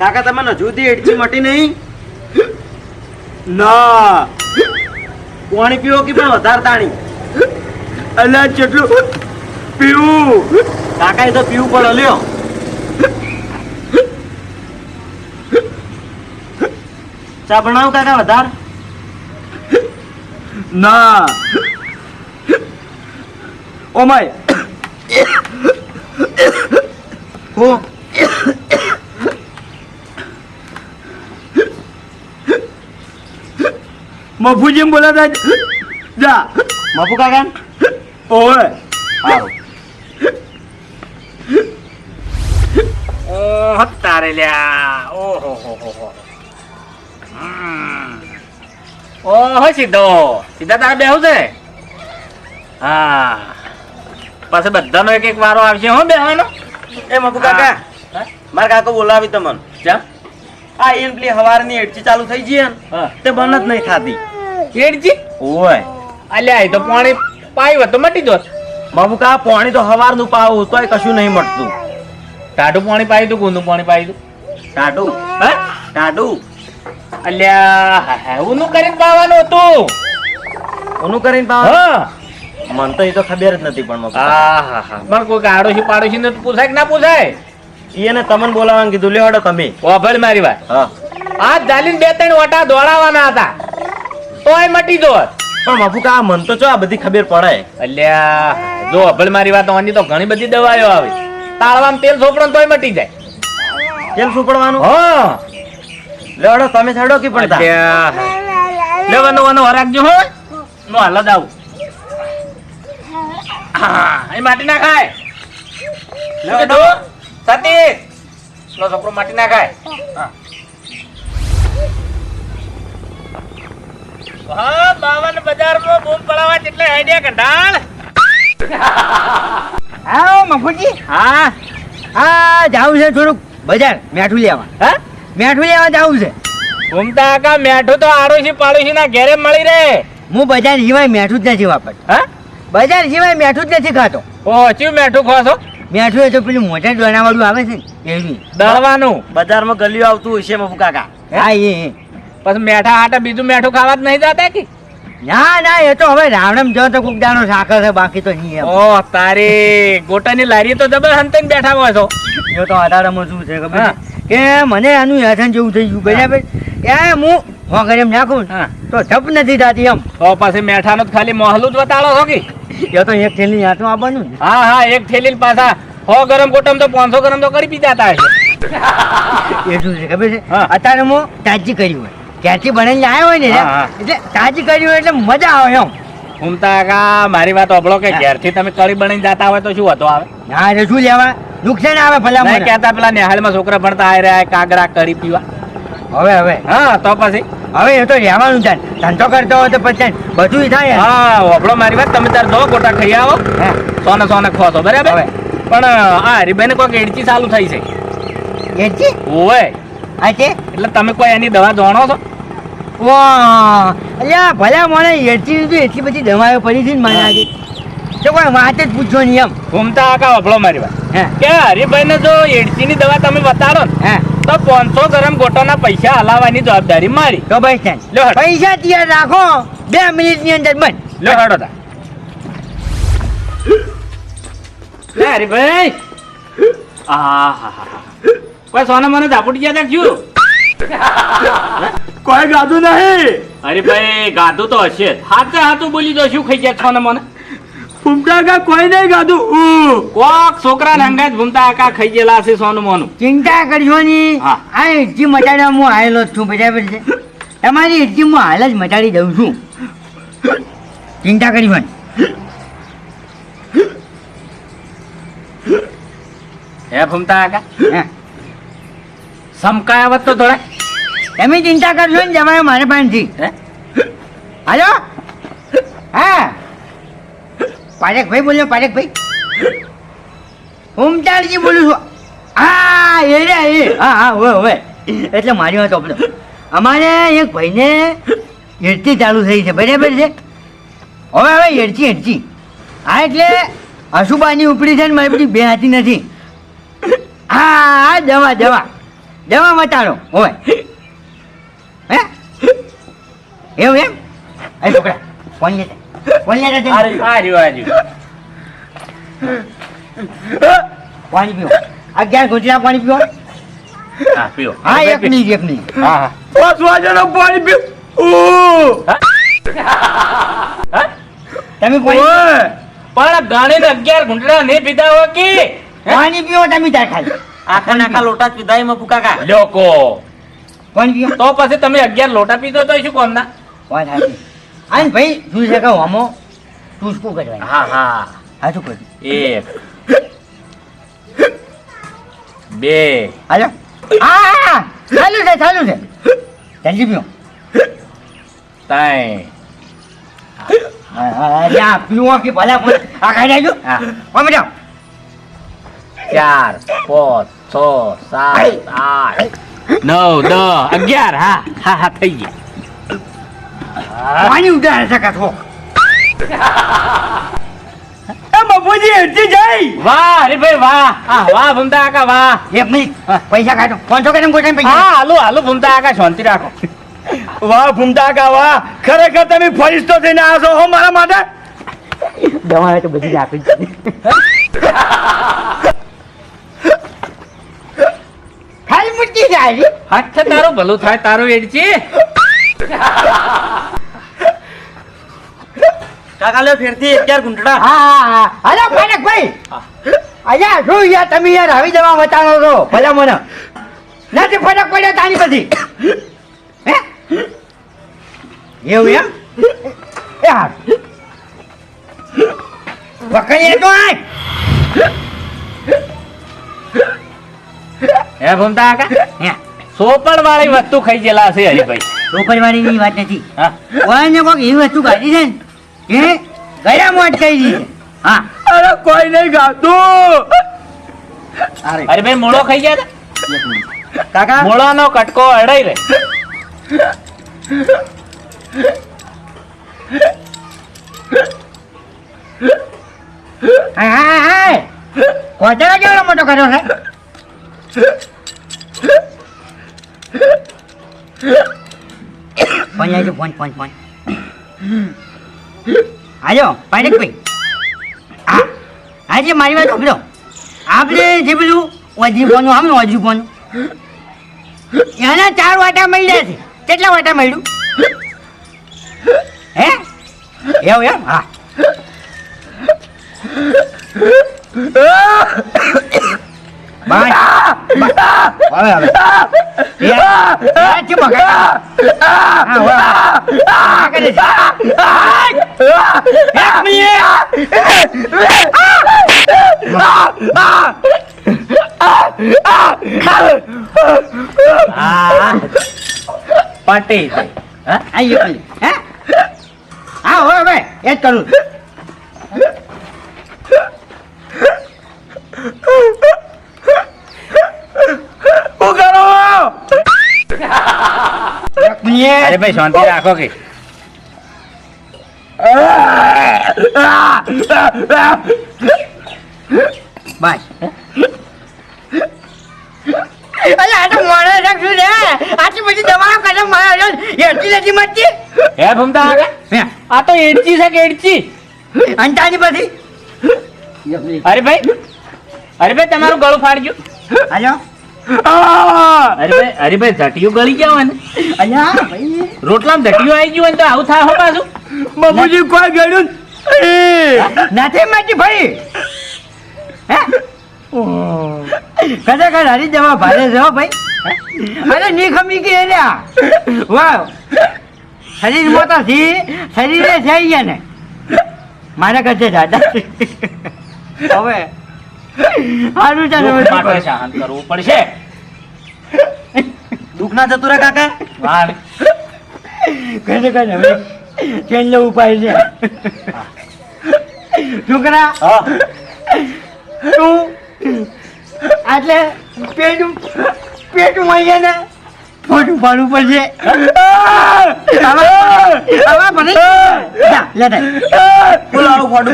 કાકા તમને હજુ એડચી મટી નહીં? ના. પાણી પીવો કે પણ વધારે તાણી? અલ્યા કેટલું પીવું. કાકા, એ તો પીવું પણ અલ્યો. ચા બનાવો કાકા વધાર? ના. ઓ મફુજી બોલાતા જા મફુ કાકા? ઓય સારું હતારે લ્યા. ઓહો હો હો હો ઓહો સીધો સીધા તારે બેહું છે? હા. પછી બધાનો એક એક વારો આવશે હો બેહવાનો? એ મફુ કાકા હા? મારા કાકો બોલાવી તમને. જા. આ એમ પેલી હવારની એડચી ચાલુ થઈ ગઈ ને હા. તે બન જ નહીં ખાતી કેડજી ઓય. અલ્યા તો પાણી પાયું તો મટી દો બાબુ કા પાણી તો હવારનું પાવું તોય કશું નહીં મટતું ટાઢું પાણી પાઈ તું ગુંદું પાણી પાઈ તું? ટાટુ હે? ટાટુ અલ્યા ઊનું કરીને પાવાનું હતું. ઓનું કરીને પાવ હા. મન તો એ તો ખબર જ નથી પણ હા હા હા. પણ કોઈ આડોશી પાડોશી ને પૂછાય કે ના પૂછાય? એને તમને બોલાવવાનું કીધું. લેવાડો તમે. ઓભળ મારી વાત. હા. આ જાલીન બે ત્રણ વટા દોડાવવાના હતા. તોય મટી દોત પણ બાપુ કા મન તો ચો આ બધી ખબર પડે. અલ્યા જો અભળ મારી વાત આની તો ઘણી બધી દવાઈઓ આવે. તાળવામાં તેલ સોપડો તોય મટી જાય. તેલ સોપડવાનું? પડવાનું હા. લેવાડો તમે છડો કે પડતા? અલ્યા. લેવાનો વાનો હરાકજો હો. નો હાલ દાવ આવું. હા એ માટી ના ખાય લેવાડો સતીશ. નો છોકરો માટી ના ખાય હા. હા બાવન બજારમાં બૂમ પડાવવા જેટલે આઈડિયા કંટાળ. હા મફુજી. હા. હા જાવું છે થોડુંક. બજાર મેઠું લેવા. હા? મેઠું લેવા જાવું છે. ઘૂમતા કા મેઠું તો આડોશી પાડોશી ના ઘેરે મળી રહે. હું બજાર સિવાય મેઠું જ નથી વાપરતો. હા? બજાર સિવાય મેઠું જ નથી ખાતો. પહોંચ્યું મેઠું ખો મેઠું એ તો પેલું મોટા ડોનાવાળું આવે છે ને એવી દળવાનું. બજારમાં ગલીઓ આવતું હશે મફુ કાકા. હા એ. પછી મેઠા હાટા બીજું મેઠું ખાવા જ નહીં જતા કે? ના ના એ તો હવે રાવણમ જો તો કુક દાણો સાકર છે બાકી તો નહીં ઓ તારી ગોટાની લારી તો જબર હંતાઈને બેઠા હોય છો. એ તો અઢારમાં શું છે ખબર? હા. કે મને આનું વ્યસન જેવું થઈ ગયું. બરાબર? એ હું હું ઘરે એમ નાખું હા. તો થપ નથી થતી એમ. તો પછી મેઠાનો જ ખાલી મોહલું જ બતાડો છો કે? એ તો એક થેલી હાથમાં આપવાનું હા હા એક થેલી પાછા સો ગરમ ગોટમ તો પાંચસો ગરમ તો કરી પીતા હતા એ શું છે ખબર છે? હા. અત્યારે હું તાજી કરી હોય. ક્યાંથી બનાવીને આવ્યો હોય ને હા, હા. એટલે તાજી કરી હોય એટલે મજા આવે એમ. ઘૂમતા કા મારી વાત ઓભળો કે ઘેરથી તમે કળી બનાવીને જતા હોય તો શું હતો આવે? ના એટલે શું લેવા? નુકસાન આવે ભલા નહીં મને કહેતા પેલા નિહાળમાં છોકરા ભણતા આવી રહ્યા કાગરા કરી પીવા. હવે હવે. હા તો પછી? હવે એ તો રહેવાનું છે ધંધો કરતો હોય તો પછી બધું થાય. હા ઓભળો મારી વાત. તમે તાર દો ગોટા ખાઈ આવો. હા. સોને સોને ખોસો બરાબર? હવે. પણ આ હરીભાઈ કોઈક એડચી ચાલુ થઈ છે. એ છે ઓય આ છે એટલે તમે કોઈ એની દવા જાણો છો? વાહ. અલ્યા ભલા મને એટલી બધી એટલી બધી દવાઓ પડી છે ને મારા આજે તો કોઈ વાત જ પૂછો નહીં એમ. ઘૂમતા આકા ઓભળો મારી વાત. હા. કે હરીભાઈ ને જો એડચી ની દવા તમે બતાડો ને હા. તો પાંચસો ગરમ ગોટાના પૈસા હલાવવાની જવાબદારી મારી. તો ભાઈ સાહેબ લો. પૈસા તૈયાર રાખો. બે મિનિટની અંદર બંધ. લો હડો તા. હરીભાઈ. હા કોઈ સોના મને ઝાપુટી ગયા તા શું? કોઈ ગાધું નહીં. ભાઈ ગાધું તો હશે. હાથે હાથું બોલી દો શું ખાઈ ગયા છો ને મને? ફૂમકા કા કોઈ નહીં ગાધું. ઉ કોક છોકરા ને હંગાત ઘૂમતા આકા ખાઈ ગયેલા છે સોનું મોનું? ચિંતા કરશો ની. આ હિટજી મટાડવા હું આવેલો જ છું બરાબર છે? તમારી હિટજી હું હાલ જ મટાડી દઉં છું. ચિંતા કરી મને હે ભૂમતા આકા સમકાય સમકાયા વત તો થોડા તમે ચિંતા કરશો ને જમાયો મારે પાસેથી હાલો? હા. પારેખભાઈ બોલ્યો પારેખભાઈ. ઉમટાડજી બોલું છું. હા એ રે એ. હા હા હવે હવે. એટલે મારી વાત આપણે અમારે એક ભાઈને હેડતી ચાલુ થઈ છે બરાબર છે? હવે હવે હેડચી હેડચી હા એટલે અશુબાની ઉપડી છે ને મારી બધી બે હાથી નથી હા હા દવા દવા. દવા મટાડો હોય હે? એવું એમ? અરે છોકરા કોણ લેતા કોણ લેતા જલ્દી? અરે આર્યું આર્યું પાણી પીઓ. અગિયાર ઘૂંટડા પાણી હા પીઓ. હા એક મિનિટ એક મિનિટ હા હા. પાંચ વાગ્યાનો પાણી હા? તમે પાણી ગાણીને અગિયાર ઘૂંટડા નહીં પીધા હો કે? પાણી પીવો તમે તાર ખાલી. આખા નાખા લોટા જ પીધા એમાં ફૂકાકા. લોકો પાણી તો પછી તમે અગિયાર લોટા પીધો તો શું કોમના વાત સાચી. ભાઈ શું છે કે હમો? ટૂસકું કરવાની હા હા. સાચું કર્યું એક બે. હાલો. હા ચાલુ છે ચાલુ છે. જલ્દી પીઓ. ત્રણ. હા, હા, પીવો કે ભલા આ ખાઈ લેજો હા. અમે જાઓ ચાર પાંચ છ સાત આઠ. નવ દસ અગિયાર હા હા હા થઈ ગયા પાણી ઉડાડે છે કાઠો એ બાપુજી હેઠી જઈ વાહ હરીભાઈ વાહ. હા વાહ ભૂમતા કાકા વાહ. એક મિનિટ. પૈસા કાઢો. પાંચસો કે પૈસા હા હાલો હાલો ભૂમતા કાકા શાંતિ રાખો. વાહ ભૂમતા કા વાહ. ખરેખર તમે ફરિશ્તો થઈને આવ્યા છો હો મારા માટે? દવા તો બધી આપી જ ખાલી મૂકી જાય હાથ તારો? ભલું થાય તારું એડચી. કાકા લે ફેરથી અત્યાર ગુંડડા હા હા હલો પાનક ભાઈ. અલ્યા શું યાર તમે યાર આવી જવા બતાવો છો? ભલા મને. નથી ફરક પડ્યો તાની બધી. હે? એવું એમ? એ હા તો આય. હે ભમતા કાકા હે. સોપડ વાળી વસ્તુ ખાઈ ગયેલા છે હરીભાઈ. ની વાત નથી. હા. કોઈને કોક એવી વસ્તુ ખાધી છે ને એ ગયા મોટ કહી દી હા. અરે કોઈ નહીં ગાતું હરીભાઈ મૂળો ખાઈ ગયા હતા? કાકા? મૂળાનો કટકો અડાઈ રે હા હા હા. કોટેલા કેવડો મોટો કર્યો છે? ફોન આવજો પોઈન્ટ ફોન ફોન આજો પાયલકભાઈ હા આજે મારી વાત સાંભળો. આપણે જે પેલું વજરી ફોનું આમ વજરી ફોન. એના ચાર વાટા મળ્યા છે. કેટલા વાટા મળ્યું? હે? એવું એમ? હા. હવે હવે એ આ ચૂપ કર. હા, હવે. આ કરે છે. એક મિનિટ. હા પટી હા આ એક મિનિટ. હે? હા હવે એ જ કરું હું કરો મિનિટ. અરે ભાઈ શાંતિ રાખો કે. બસ અરે આ તો મોડે રાખશું રે આટલી બધી દવાઓ કરે મારા હેઠી નથી મળતી? હે ભૂમતા? આ તો એડચી છે કે એડચી? અંતાની બધી? અરે ભાઈ અરે ભાઈ તમારું ગળું ફાડજો. હાલો. અરે ભાઈ અરે ભાઈ ઝટિયું ગળી ગયા અલ્યા ભાઈ. રોટલામાં ઝટિયું આવી ગયું તો આવું થાય હો પાછું? બાપુજી કોઈ ગયું નથી મળતી ભાઈ. ખરેખર હરી જવા ભારે હો ભાઈ. અરે ની ખમી કે એલા વાહ. શરીર મોટા થી શરીરે થઈ ગયા ને. મારા કરતે દાદા. હવે સારું ચાલે માટે સહન કરવું પડશે. દુઃખ ના જતું રે કાકા? વાહ. કઈ હવે ચેન્જ ઉપાય છે. છોકરા તું? એટલે પેટું પેટું અહીંયા ને ફોટું પાડવું પડશે. બોલાવું પાડો.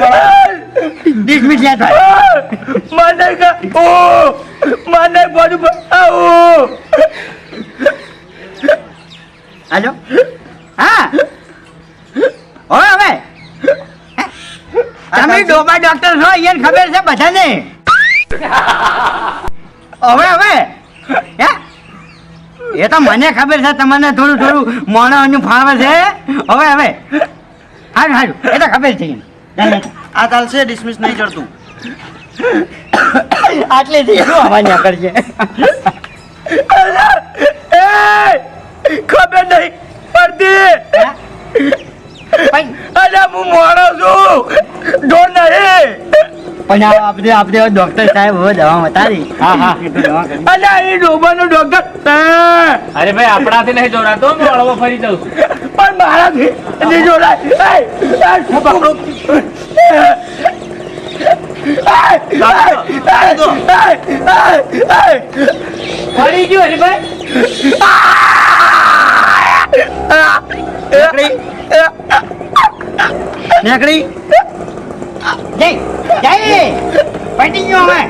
વીસ મિનિટ લેતા ઓ મને બધું બતાવું હાલો? હા. હવે. હવે તમે ડોબા ડોક્ટર છો અહીંયા ખબર છે બધાને? હવે હવે. હે? એ તો મને ખબર છે તમને થોડું થોડું મોણોનું ફાવે છે. હવે હવે. હારું હારું. એ તો ખબર છે. આ ચાલશે ડિસમિસ નહીં ચડતું આટલે થી શું અવાજ નીકળશે. ખબર નહીં પડતી? અરે હું મોડો છું. ઢોર નહીં. પણ આપણે આપણે ડોક્ટર સાહેબ હવે દવા બતાવી હા, હા. અરે એ ડોબાનો ડોક્ટર અરે ભાઈ આપણાથી નહીં જોડાતો હું હળવો ફરી જાઉં પણ મારાથી નહીં જોડાય. ફરી ગયું હરીભાઈ નીકળી. જઈ. જઈ પટી ગયો હવે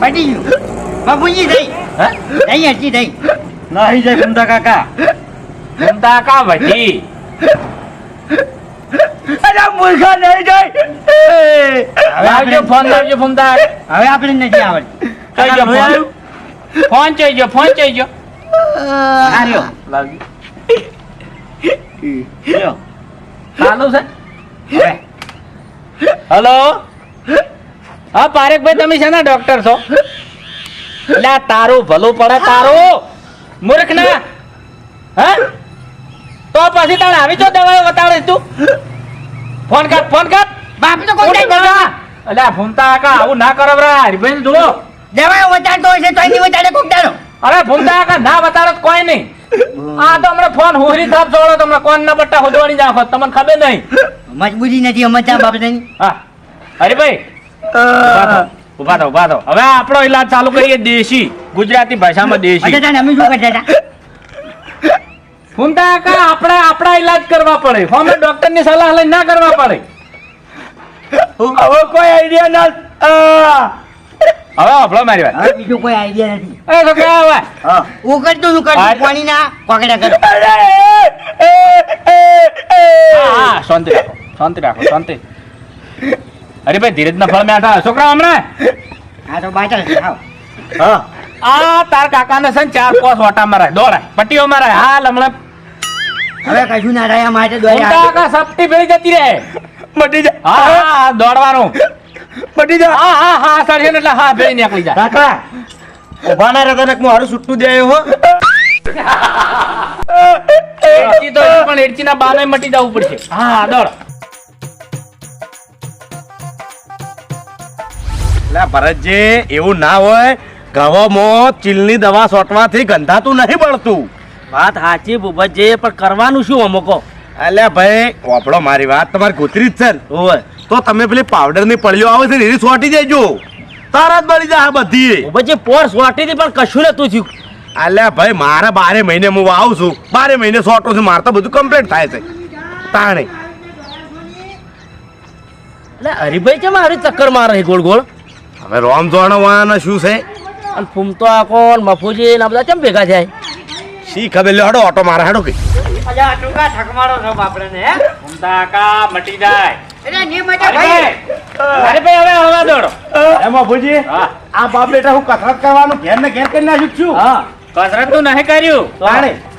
પટી ગયું બાપુજી જઈ જઈ હજી જઈ નહીં જાય ગુંડા કાકા ઘૂમતા કા વધી અરે મૂર્ખા નહીં જાય લાવજો ફોન લાવજો હવે આપણે નથી આવડતી કઈ ગયો ફોન ફોન ચઈ ગયો ફોન ચઈ ગયો આ લાવજો લ્યો. ચાલુ છે હવે હલો? હા પારેખભાઈ તમે છે ને ડોક્ટર છો? એટલે તારું ભલું પડે તારું. મૂર્ખ ના હા? તો પછી તારે આવી જો દવાઓ બતાડે તું. ફોન કર ફોન કર. બાપ તો કોઈ કરવા આ ફૂમતા કાકા આવું ના કરો બરા. હરીભાઈ જુઓ. દવા વચાડતો હોય છે તો એની વચાડે કોક દાડો. અરે કાકા ના બતાડો કોઈ નહીં. આ તો હમણાં ફોન હોરી થાપ છોડો તમને કોણ ના બટ્ટા હોદવાડી નાખો તમને ખબર નહીં? મજબૂરી નથી સમજતા બાપ નહીં હા. અરે ભાઈ ઊભા થો ઊભા થો હવે આપણો ઈલાજ ચાલુ કરીએ દેશી ગુજરાતી ભાષામાં દેશી. અચ્છા અમે શું કરતા હતા? ફૂમતા કા આપણે આપણા ઈલાજ કરવા પડે. હોમે ડોક્ટરની સલાહ લઈને ના કરવા પડે. હવે કોઈ આઈડિયા ના હવે આપણો મારી વાત. બીજો કોઈ આઈડિયા નથી. એ કે હવે. હા. હું હું હા. પાણી ના પકડા કરો. અરે એ, એ, એ, એ. હા હા શાંતિ રાખો શાંતિ રાખો શાંતિ. અરે ભાઈ ધીરજ ના ફળ મેઠા છોકરા હમણાં? હા તો બાચા હા. આ તાર કાકાને છે ને ચાર પાંચ ઓટા મારા દોડાય પટ્ટીઓ મારા હાલ હમણાં. હવે કશું ના રહ્યા માટે દોડ્યા કાકા સપટી ભેળી જતી રહે. મટી જા. હા હા હા દોડવાનું. મટી જા. હા હા હા સર એટલે હા ભેળી નીકળી જા કાકા ઊભા ના રહેતા ને હું હારું છૂટું દે હો. એડચી તો પણ એડચી ના બાને મટી જવું પડશે. હા દોડ. લે ભરતજી એવું ના હોય ઘવામાં ચીલની દવા સોટવાથી ગંધાતું નહીં બળતું. વાત સાચી ભૂપતજી પણ કરવાનું શું અમુકો? એટલે ભાઈ વાપડો મારી વાત તમારી કુતરી જ છે ને. ઓય. તો તમે પેલી પાવડરની પળીઓ આવે છે ને એની સોટી તારા તરત મળી જાય બધી. પછી પોર સોટી હતી પણ કશું નતું થયું. અલ્યા ભાઈ મારે બારે મહિને હું આવું છું. બારે મહિને સોટો છું મારે તો બધું કમ્પ્લીટ થાય છે. તાણે. એટલે હરિભાઈ કેમ હરી ચક્કર મારે છે ગોળ ગોળ? હવે રોમ જોણવાના શું છે? અને ફૂમતો આ ને મફુજી ને બધા કેમ ભેગા થાય? શી ખબર લે હડો ઓટો મારે હડો કે? અજા ટૂંકા ઠકમાડો છો બાપડાને ને ફૂમતા કાકા મટી જાય. હું. કસરત ને ઘેર કરી છું. હા કસરત તું નહીં કર્યું.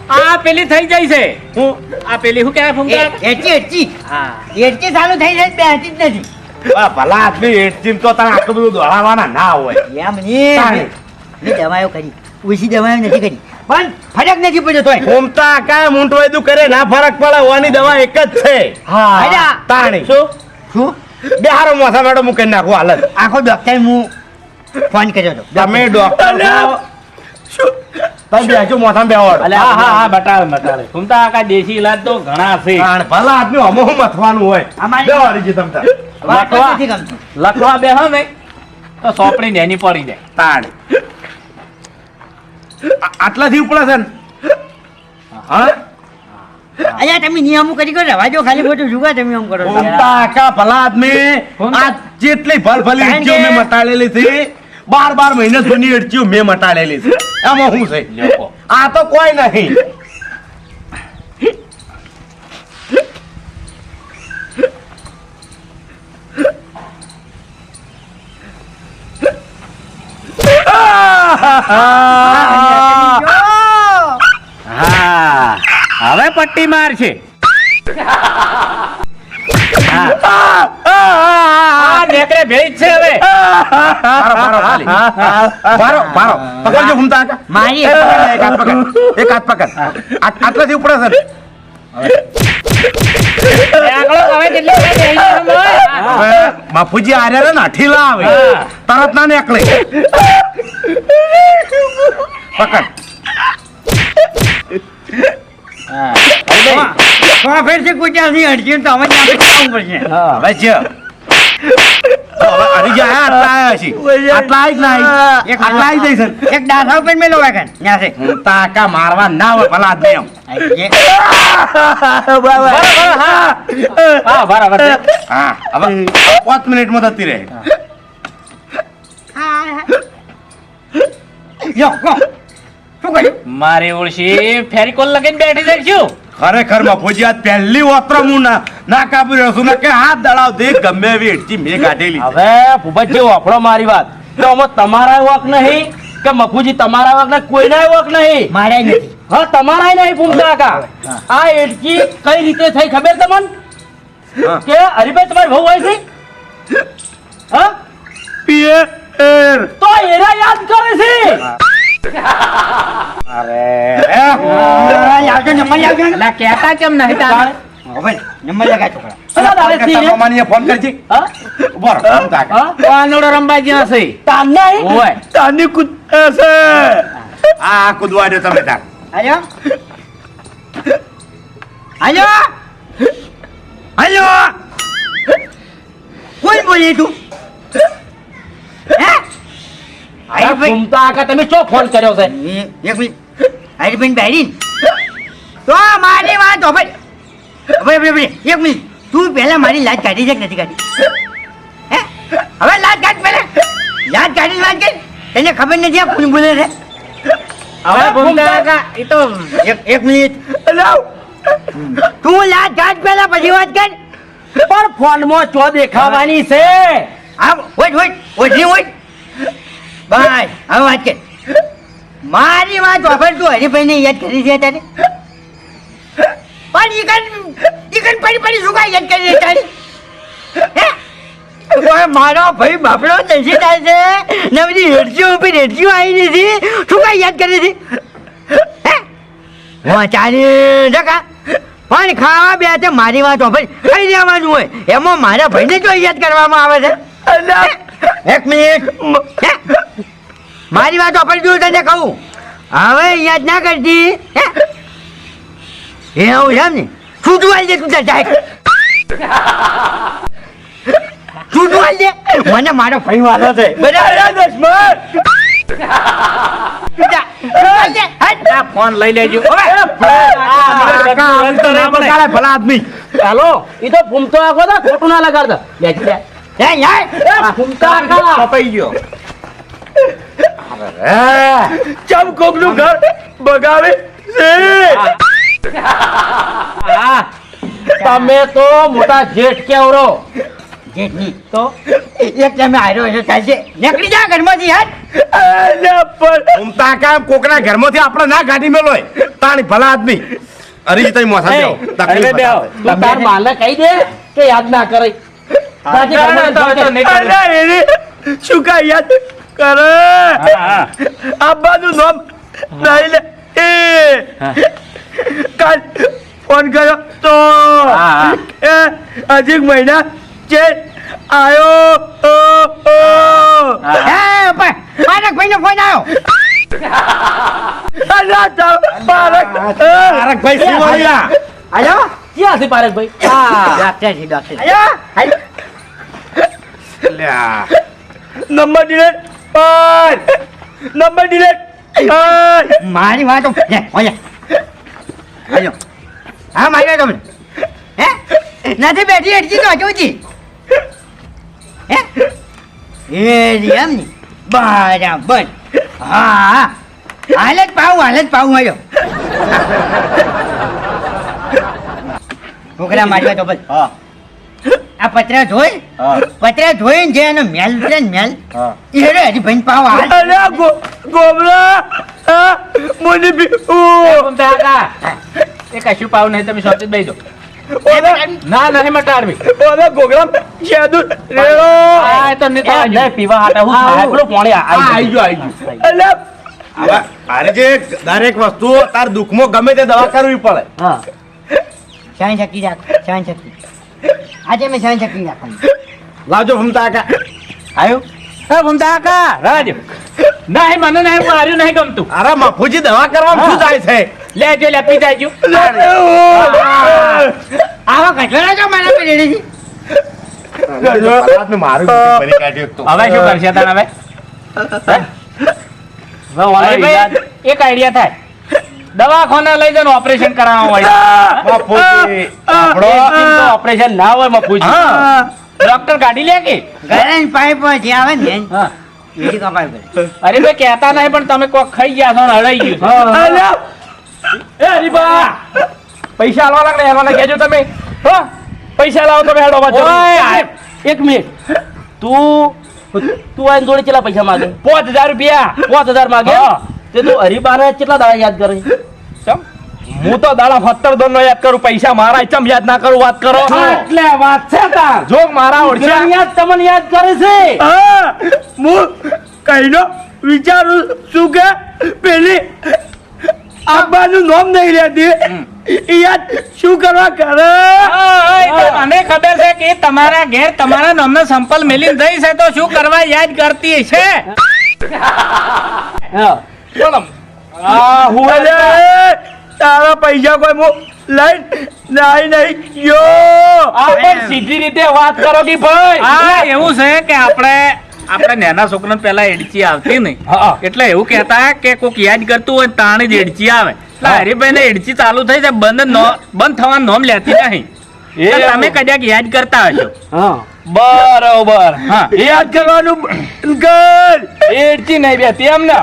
આ પેલી થઈ જાય છે. હું? આ પેલી શું કહેવાય ફૂમતા એચી એચી હા. એચી ચાલુ થઈ જાય બે હજી જ નથી. ભલા આદમી એટજીમ તો તને આટલું બધું દોડાવવાના ના હોય. એમ નહીં. દવાઓ કરી. ઓછી દવાઓ નથી કરી. પણ ફરક નથી પડ્યો તોય. ઘૂમતા કા મૂંઢ વૈદું કરે ના ફરક પડે ઓની દવા એક જ છે. અજા, તાણી. શું? શું? બિહારો મોસા મેડમ મૂકી નાખું હાલત. આખો ડોક્ટર હું ફોન કર્યો હતો. તમે ડોક્ટર શું? તમે બેસો મોસા બેવાડ અલે હા હા હા બતાવે બતાવે. ફૂમતા કાકા દેશી તો ઘણા છે. ભલા આદમી મથવાનું હોય. બેવાડી છે લખવા? લખવા બે હો ને. તો સોપડી નેની પડી જાય. તાણ. આટલાથી ઉપડા છે ને? હા? અલ્યા તમે નિયમો કરી કરો રવા ખાલી ખોટું જુગા તમે એમ કરો કાકા ભલા આદમી આ જેટલી ભલ ભલી કારણ ઈચ્છો કે- મેં મટાડેલી છે બાર બાર મહિને જૂની અડચીઓ મેં મટાડેલી છે. આમાં શું છે? આ તો કોઈ નહીં. હા હવે પટ્ટી મારશે છે. આ નેકડે છે હવે. પકડજો. એક હાથ પકડ. એક હાથ પકડ. આટલાથી ઉપડે બાપુજી આર્યા ને અઠીલા આવે. તરત ના નીકળે. પકડ. હા. તો ફેરથી કૂટ્યાથી અડચી તો અમે ત્યાં જવું પડશે. હવે જ હવે હરી ગયા આટલા છે આટલા જ ના? આટલા છે. એક દાસા ઉપર મેલો વાગન ત્યાં છે. તાકા મારવા ના હોય ભલા આદમી એમ. હા. હા. બરાબર હા હવે પાંચ મિનિટમાં થતી રહે. યો. શું કર્યું મારે ઓળશી ફેરી કોલ લગીને બેઠી જઈશું ખરેખરમાં આજ પહેલી વસ્ત્ર હું ના ના કાપી રહ્યો છું. કે હાથ દળાવ દે ગમે એવી હેઠી મેં કાઢેલી હવે ભૂપતજી વાપરો મારી વાત. તો આમાં તમારા વાક નહીં કે મફુજી તમારા વક નહીં કોઈના વાક નહીં? મારે નથી. હા તમારા નહીં ફૂમતા કા આ એટકી કઈ રીતે થઈ ખબર તમને. કે હરીભાઈ તમારી બહુ હોય છે? હા? પીએ તો એરા યાદ કરે છે. યાદ તો નંબર યાદ કર ના કહેતા કેમ નહીં તારે? હવે નંબર લગા છોકરા અલા તારે કલકત્તા મામાનીએ ફોન કરજી? હા? ઊભો રહો, હું? હા વાનોડો રંબાજી હશે તાન? નહીં ઓય. તાની કૂદ છે. આ કૂદવા દો તમે તાર. આયો? આયો? આયો? કોણ બોલે તું? હે? ઘૂમતા તમે ચો ફોન કર્યો છે? એક મિનિટ. બેરીન. તો મારી વાત હવે હવે હવે હવે એક મિનિટ. તું પહેલા મારી લાજ કાઢી છે કે નથી કાઢી? હે? હવે લાજ કાઢ પહેલા. લાજ કાઢી વાત કર. તને ખબર નથી આ કોણ બોલે છે? હવે ઘૂમતા કા એ તો એક એક મિનિટ. તું લાજ કાઢ પહેલા પછી વાત કર. પણ ફોનમાં ચો દેખાવાની છે? આમ ઓય ઓય ઓય નહીં બાય હવે વાત કે મારી વાત વાપર તું હરીભાઈને યાદ કરી છે તારે? પણ ઈકન ઈકન પડી પડી શું કાંઈ યાદ કરી છે તારે? મારો ભાઈ બાપડો નસી થાય છે. ને બધી રેડસીઓ ઉપર હેડજીઓ આવી નથી શું કાંઈ યાદ કરે છે? હે? ચાલી જકા પણ ખાવા બે છે મારી વાત વાપરી. ખાઈ લેવાનું હોય? એમાં મારા ભાઈને જો યાદ કરવામાં આવે છે. એક મિનિટ. મારી વાત વાપરી દઉં તને કહું. હવે યાદ ના કરતી. હે? એવું છે ને? છૂટવાઈ દે તું તાર જાય છૂટું દે. મને મારો ભાઈ વાલો છે. આ ફોન લઈ લેજો. ભલા આદમી. હાલો. ઈ તો ફૂમતો આખો તો ખોટું ના લગાડતા. બેસી 야! 아, યાર. આ ફૂમતા આખા. કપાઈ ગયો. ચમ કોકનું ઘર બગાવે હા. તમે તો મોટા જેઠ કેવરો જેઠની તો? એક તમે હશે ચાલશે નીકળી જા ઘરમાંથી હટ ઉમતા કામ કોકના ઘરમાંથી આપણે ના કાઢી મેલો તાણી ભલા આદમી. હરીજી તઈ મોસા દેવો તકલીફ. તું તાર માને કહી દે કે યાદ ના કરે શું કાંઈ યાદ કરે. આબાનું નામ નહીં લે એ. કાલ ફોન કર્યો તો. એ હજી એક મહિના છે આયો ઓ ઓ હા. પણ ભાઈ નો ફોન આવ્યો અલા તો પારક તારકભાઈ સિવાળિયા. આયો ક્યાં છે પારકભાઈ હા. ડોક્ટર છે ડોક્ટર આયો. નંબર ડિલેટ પર નંબર ડિલેટ મારી વાતો ઓલે આજો હા મારી વાતો હે નથી બેઠી અડજી તો જોજી હે એ એમ ની બરાબર હા હાલ જ પાવું હાલ જ પાવું આવ્યો છોકરા માર્યો તો બસ હા આ પતરા જોઈ? હા. જોઈ ને જે એનો મેલ છે ને મેલ એ રે હજી ભાઈ પાવ અલ્યા ગોબરા મને પીવું ઘૂમતા કાકા એ કશું પાવ નહીં તમે સોચી દઈ દો. ના નહીં મટાડવી ઓલે ગોગરામ શેદુ રેડો! આ તો. નહીં પીવા હાટા હું આપણો પોણી આવી ગયું. આઈ ગયો અલ્યા અરે જે દરેક વસ્તુ તાર દુઃખમાં ગમે તે દવા કરવી પડે. હા. સહન શક્તિ જા સહન શક્તિ. આજે મેં સહન શક્તિ રાખવાની લાવજો ભમતા કાકા આવ્યું એ ભમતા કાકા રાજો. નહીં મને નહીં માર્યું નહીં ગમતું. અરે મફુજી દવા કરવા શું જાય છે? લેજો લે પી જાજો આવા કચરા જો મારા પે રેડી મારું. હવે શું કરશે તને હવે? એક આઈડિયા થાય. દવાખાને લઈ જઈને ઓપરેશન કરાવવા હોય. ઓપરેશન ના હોય મફુજી ડોક્ટર કાઢી લે કે? ગરમ પાઇપ જે આવે ને અરે ભાઈ કહેતા નહીં પણ તમે કોક ખાઈ ગયા છો હળાઈ ગયું એ હરીબા. પૈસા આલવા લાગે હેરવાને કહેજો તમે હો પૈસા લાવો તમે હેડો વાંચો એક મિનિટ. તું તું આઈને જોડે કેટલા પૈસા માંગે? પાંચ હજાર રૂપિયા. પાંચ હજાર માંગે? હા. તે તું હરીબાને કેટલા દાડા યાદ કરે ચમ? હું તો દાડા સત્તર દોન યાદ કરું પૈસા મારા ચમ યાદ ના કરું વાત કરો. એટલે વાત છે તાર. જો મારા ઓળખે. યાદ તમને યાદ કરે છે. હા કઈનો વિચારું છું કે પેલી આબાનું નામ નહીં લેતી. યાદ શું કરવા કરે? મને ખબર છે કે તમારા ઘેર તમારા નામનો સંપલ મેલીને થઈ છે તો શું કરવા યાદ કરતી છે હા. બોલો. આ હું તારા પૈસા કોઈ મો લઈ નહીં નહીં યો આ સીધી રીતે વાત કરો કે ભાઈ. હા એવું છે કે આપણે આપણે નાના છોકરા પેલા એડચી આવતી નહીં. એટલે એવું કહેતા કે કોક યાદ કરતું હોય તાણે જ એડચી આવે. એટલે હા. ને એડચી ચાલુ થઈ જાય બંધ બંધ થવાનું નોમ લેતી નહીં. તમે કદાચ યાદ કરતા હશો. બરોબર. હા. યાદ કરવાનું કર એડચી નહીં બેતી એમ ને.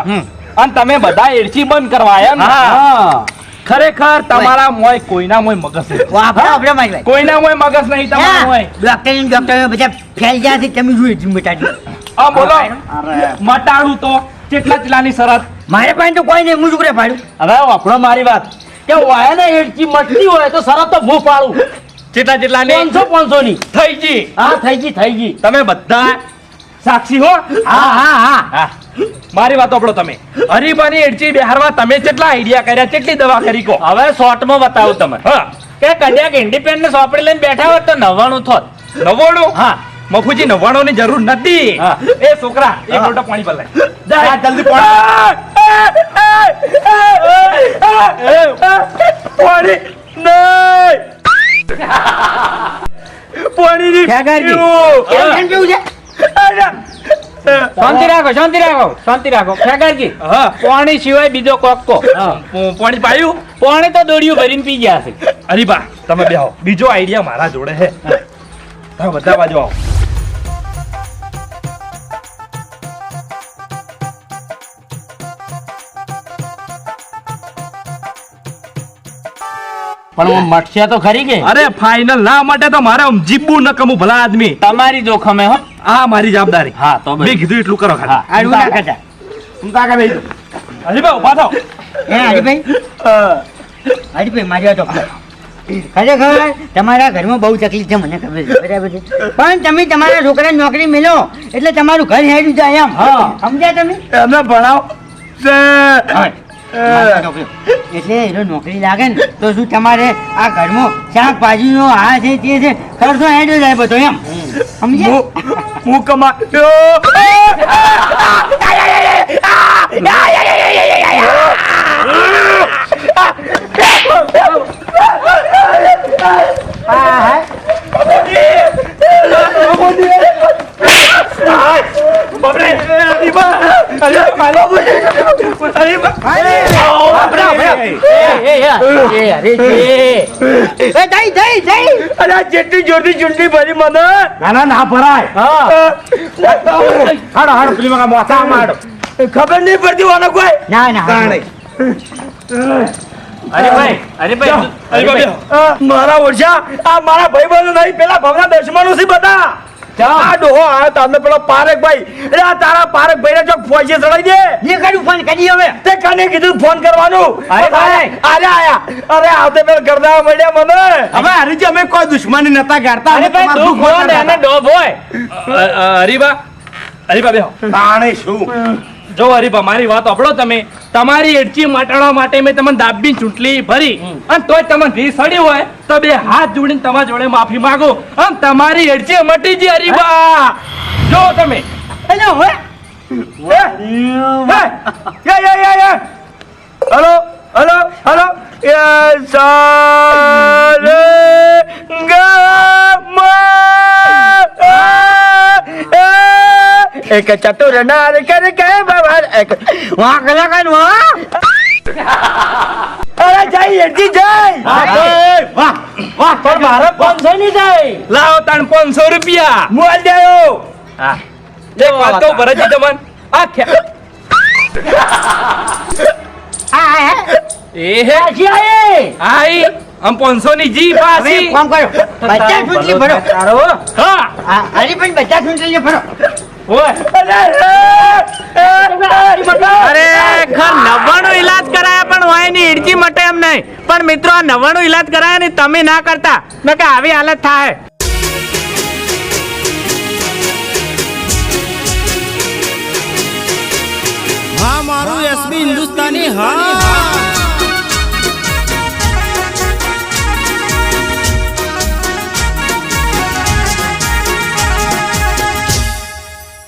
અને તમે બધા એડચી બંધ કરવા આવ્યા. ખરેખર તમારા મોય કોઈના મોય મગજ નહીં કોઈના મોય મગજ નહીં તમારા મોય ડોક્ટર ને ડોક્ટર બધા ફેલ ગયા છે તમે જોઈ જીમ બતાડી આ બોલો. મટાડું તો. કેટલા ચલાની શરત? મારે પાસે તો કોઈ નહીં હું છોકરે પાડું. હવે આપણો મારી વાત. કે વાયને એડચી મટતી હોય તો શરત તો હું પાડું. કેટલા જેટલાની પાંચસો પાંચસો ની થઈ ગઈ. હા થઈ ગઈ થઈ ગઈ. તમે બધા સાક્ષી હો. હા હા હા. મારી વાત સાંભળો તમે. હરીબાની એડચી બિહારમાં તમે કેટલા આઈડિયા કર્યા કેટલી દવા કરી કો? હવે શોર્ટમાં બતાવો તમે કે કદાચ ઇન્ડિપેન્ડન્સ વાપરી લઈને બેઠા હોત તો નવ્વાણું થોત. નવ્વાણું? હા. મફુજી નવ્વાણું ની જરૂર નથી. એ છોકરા એક લોટો પાણી પર જા, જલ્દી પાણી. પાણી પાણી. પીવું. કેમ કેવું છે. શાંતિ રાખો શાંતિ રાખો શાંતિ રાખો. ખેગારજી હા. પાણી સિવાય બીજો કોક પાણી પાયું? પાણી તો દોડિયું ભરીને પી ગયા છે. હરીબા તમે બેહો. બીજો આઈડિયા મારા જોડે હે. તમે બધા બાજુ આવો. પણ મટશે તો ખરી કે? અરે ફાઇનલ ના માટે તો મારે જીવવું ન કમું ભલા આદમી. તમારી જોખમે હો. આ મારી જવાબદારી. હા તો મેં કીધું એટલું કરો ખાલી. આડું ના ખાતા હું કાકા બેસી હરીબા ઊભા થાવ હે હરીભાઈ હરીભાઈ? મારી વાત. ખરેખર તમારા ઘરમાં બહુ તકલીફ છે મને ખબર છે. બરાબર છે. પણ તમે તમારા છોકરા નોકરી મેલો એટલે તમારું ઘર હેડ્યું જાય એમ હા. સમજ્યા તમે? એમને ભણાવ. એટલે એનો નોકરી લાગે ને તો શું તમારે આ ઘરમાં શાકભાજીનો આ છે તે છે? ખર્ચો હેડ્યો જાય બધો એમ. સમજ્યા? હું હું કમાયો એ, એ, એ, એ, અરે, એ. એ જઈ જઈ જઈ અરે આ જેટલી જોરથી ચૂંટણી ભરી મને ના ના ના ભરાય હાડો હાડો પેલી મગા મોસા હાડો ખબર નહીં પડતી ઓને કોઈ ના ના અરે ભાઈ અરે ભાઈ અરે ભાઈ મારા ઓછા આ મારા ભાઈબંધો નહીં પેલા ભવના દુશ્મનો છે બધા આ ડોહો આ તમને પેલો પારેખ ભાઈ. આ તારા પારેખ ભાઈને ચોક ફોજે ચડાઈ દે. એ કર્યું ફોન? કરી હવે? તે કને કીધું ફોન કરવાનું? અરે આયા. અરે આવતે પેલ ગરદા મળ્યા મને. હવે હરીજી અમે કોઈ દુશ્મની નતા ગાડતા અરે અમે ભાઈ તમારું તું કોણ નતા એને ડોબ હોય. હરીબા હરીબા બેહો. તાણે શું? જો હરીભા મારી વાત સાંભળો તમે. તમારી એડચી મટાડવા માટે મેં તમને દાબી ચૂંટણી ભરી. અને તોય તમને ઘી સડી હોય તો બે હાથ જોડીને તમારા જોડે માફી માંગો. અને તમારી એડચી મટી જી હરીભા જો તમે. Hello hello hello. એ સારે ગમ. એક ચતુર નાર કર કે બવર એક વાહ કલાકાર વા અરે જય. યજી જય. વાહ વાહ પણ મારે પાંચસો ની જાય. લાવો તાણ પાંચસો રૂપિયા. મોલ દેયો હા. એક વાત કહું ભરતજી તમને. આ ખે- આ એ હે. આયે. આઈ આમ પાંચસો ની જી પાસી કામ કરો. પચાસ ફૂટલી ભરો. હા. હરી પણ પચાસ ફૂટલી ભરો. અરે કરાયા પણ હોયની ઈડકી મટે એમ નહીં. પણ મિત્રો, આ નવ્વાણું કરાયા ને તમે ના કરતા. કે આવી હાલત થાય. હા, મારું એસબી હિન્દુસ્તાની હા.